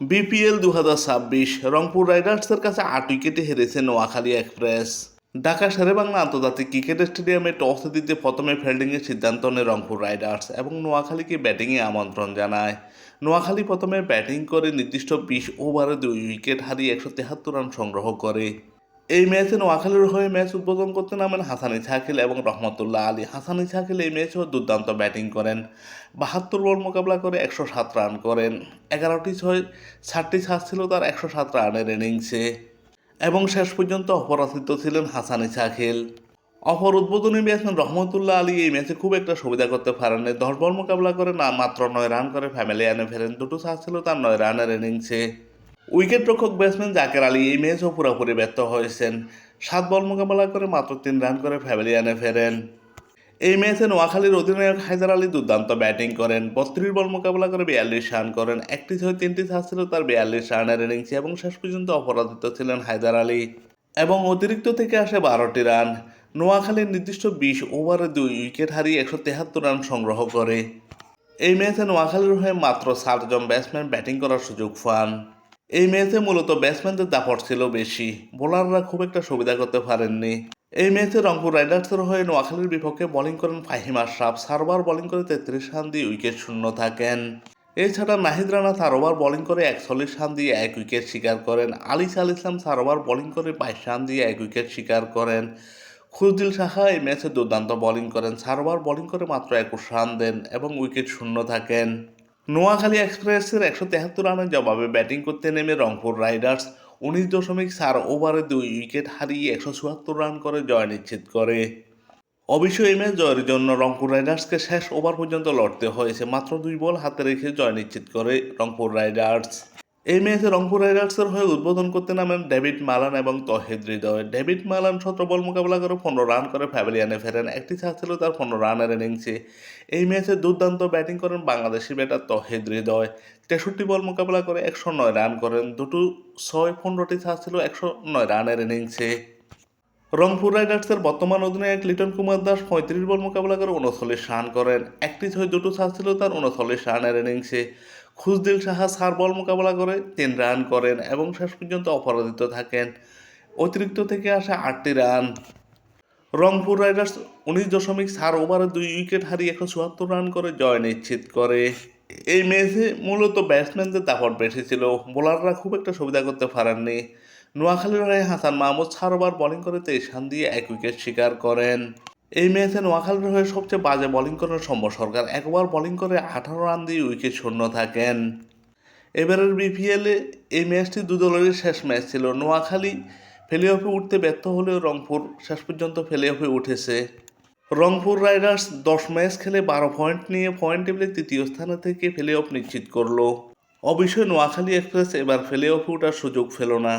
BPL দু হাজার ছাব্বিশ, রংপুর রাইডার্সের কাছে আট উইকেটে হেরেছে নোয়াখালী এক্সপ্রেস। ঢাকা শেরেবাংলা আন্তর্জাতিক ক্রিকেট স্টেডিয়ামে টস দিতে প্রথমে ফিল্ডিংয়ের সিদ্ধান্ত নেয় রংপুর রাইডার্স এবং নোয়াখালীকে ব্যাটিংয়ে আমন্ত্রণ জানায়। নোয়াখালী প্রথমে ব্যাটিং করে নির্দিষ্ট বিশ ওভারে দুই উইকেট হারিয়ে একশো রান সংগ্রহ করে। এই ম্যাচে নোয়াখালীর হয়ে ম্যাচ উদ্বোধন করতে নামেন হাসান ইসাকিল এবং রহমতুল্লাহ আলী। হাসান ইসাকিল এই ম্যাচেও দুর্দান্ত ব্যাটিং করেন। বাহাত্তর বল মোকাবিলা করে একশো সাত রান করেন। এগারোটি ছয় ষাটটি ছাড় ছিল তার একশো সাত রানের ইনিংসে। এবং শেষ পর্যন্ত অপরাজিত ছিলেন হাসান ইসাকিল অপর উদ্বোধনী ব্যাটসম্যান রহমতুল্লাহ আলী এই ম্যাচে খুব একটা সুবিধা করতে পারেননি। দশ বল মোকাবিলা করে না, মাত্র নয় রান করে ফ্যামিলি আনে ফেরেন। দুটো ছাড় ছিল তার নয় রানের ইনিংসে। উইকেট রক্ষক ব্যাটসম্যান জাকের আলী এই ম্যাচও পুরোপুরি ব্যর্থ হয়েছেন। সাত বল মোকাবেলা করে মাত্র তিন রান করে ফ্যামিলিয়ানে ফেরেন। এই ম্যাচে নোয়াখালীর অধিনায়ক হায়দার আলী দুর্দান্ত ব্যাটিং করেন। বত্রিশ বল মোকাবেলা করে বিয়াল্লিশ রান করেন। একটি ছয়, তিনটি ছাড় ছিল তার বিয়াল্লিশ রানের ইনিংসে এবং শেষ পর্যন্ত অপরাজিত ছিলেন হায়দার আলী এবং অতিরিক্ত থেকে আসে বারোটি রান। নোয়াখালীর নির্দিষ্ট বিশ ওভারে দুই উইকেট হারিয়ে একশো তেহাত্তর রান সংগ্রহ করে। এই ম্যাচে নোয়াখালীর হয়ে মাত্র সাতজন ব্যাটসম্যান ব্যাটিং করার সুযোগ পান। এই ম্যাচে মূলত ব্যাটসম্যানদের দাপট ছিল বেশি। বোলাররা খুব একটা সুবিধা করতে পারেননি। এই ম্যাচে রংপুর রাইডার্সের হয়ে নোয়াখালীর বিপক্ষে বোলিং করেন ফাহিম আশরাফ। সারবার বোলিং করে তেত্রিশ রান দিয়ে উইকেট শূন্য থাকেন। এছাড়া নাহিদ রানা চার ওভার বোলিং করে একচল্লিশ রান দিয়ে এক উইকেট শিকার করেন। আলিস আল ইসলাম চার ওভার বোলিং করে বাইশ রান দিয়ে এক উইকেট শিকার করেন। খুরদিল সাহা এই ম্যাচে দুর্দান্ত বোলিং করেন। চার ওভার বোলিং করে মাত্র একুশ রান দেন এবং উইকেট শূন্য থাকেন। নোয়াখালী এক্সপ্রেসের একশো তেহাত্তর রানের জবাবে ব্যাটিং করতে নেমে রংপুর রাইডার্স। উনিশ দশমিক চার ওভারে দুই উইকেট হারিয়ে একশো চুয়াত্তর রান করে জয় নিশ্চিত করে। অবশ্য এই ম্যাচ জয়ের জন্য রংপুর রাইডার্সকে শেষ ওভার পর্যন্ত লড়তে হয়েছে। মাত্র দুই বল হাতে রেখে জয় নিশ্চিত করে রংপুর রাইডার্স। এই ম্যাচে রংপুর রাইডার্সের হয়ে উদ্বোধন করতে নামেন ডেভিড মালান এবং তহিদ হৃদয়। ডেভিড মালান সতেরো বল মোকাবেলা করে পনেরো রান করে ফ্যামিলিয়ানে ফেরেন। একটি ছাড় ছিল তার পনেরো রানের ইনিংসে। এই ম্যাচে দুর্দান্ত ব্যাটিং করেন বাংলাদেশি ব্যাটার তহিদ হৃদয়। তেষট্টি বল মোকাবেলা করে একশো নয় রান করেন। দুটো ছয় পনেরোটি ছাড় ছিল একশো নয় রানের ইনিংসে। রংপুর রাইডার্সের বর্তমান অধিনায়ক লিটন কুমার দাস পঁয়ত্রিশ বল মোকাবেলা করে উনচল্লিশ রান করেন। একটি ছয় দুটো ছাড় ছিল তার উনচল্লিশ রানের ইনিংসে। খুশদিল সাহা সার বল মোকাবেলা করে তিন রান করেন এবং শেষ পর্যন্ত অপরাজিত থাকেন। অতিরিক্ত থেকে আসে আটটি রান। রংপুর রাইডার্স উনিশ দশমিক চার ওভারে দুই উইকেট হারিয়ে একশো চুয়াত্তর রান করে জয় নিশ্চিত করে। এই ম্যাচে মূলত ব্যাটসম্যানদের দাপট বেশি ছিল। বোলাররা খুব একটা সুবিধা করতে পারেননি। নোয়াখালীর হাসান মাহমুদ চার ওভার বোলিং করে তেইশ রান দিয়ে এক উইকেট শিকার করেন। এই ম্যাচে নোয়াখালীর হয়ে সবচেয়ে বাজে বোলিং করেন সৌম্য সরকার একবার বোলিং করে আঠারো রান দিয়ে উইকেট শূন্য থাকেন। এবারের বিপিএলে এই ম্যাচটি দু দলেরই শেষ ম্যাচ ছিল। নোয়াখালী ফেলে অফে উঠতে ব্যর্থ হলেও রংপুর শেষ পর্যন্ত ফেলে অফে উঠেছে। রংপুর রাইডার্স দশ ম্যাচ খেলে বারো পয়েন্ট নিয়ে পয়েন্ট টেবিলে তৃতীয় স্থানে থেকে ফেলে অফ নিশ্চিত করল। অবশ্যই নোয়াখালী এক্সপ্রেস এবার ফেলে অফে ওঠার সুযোগ পেল না।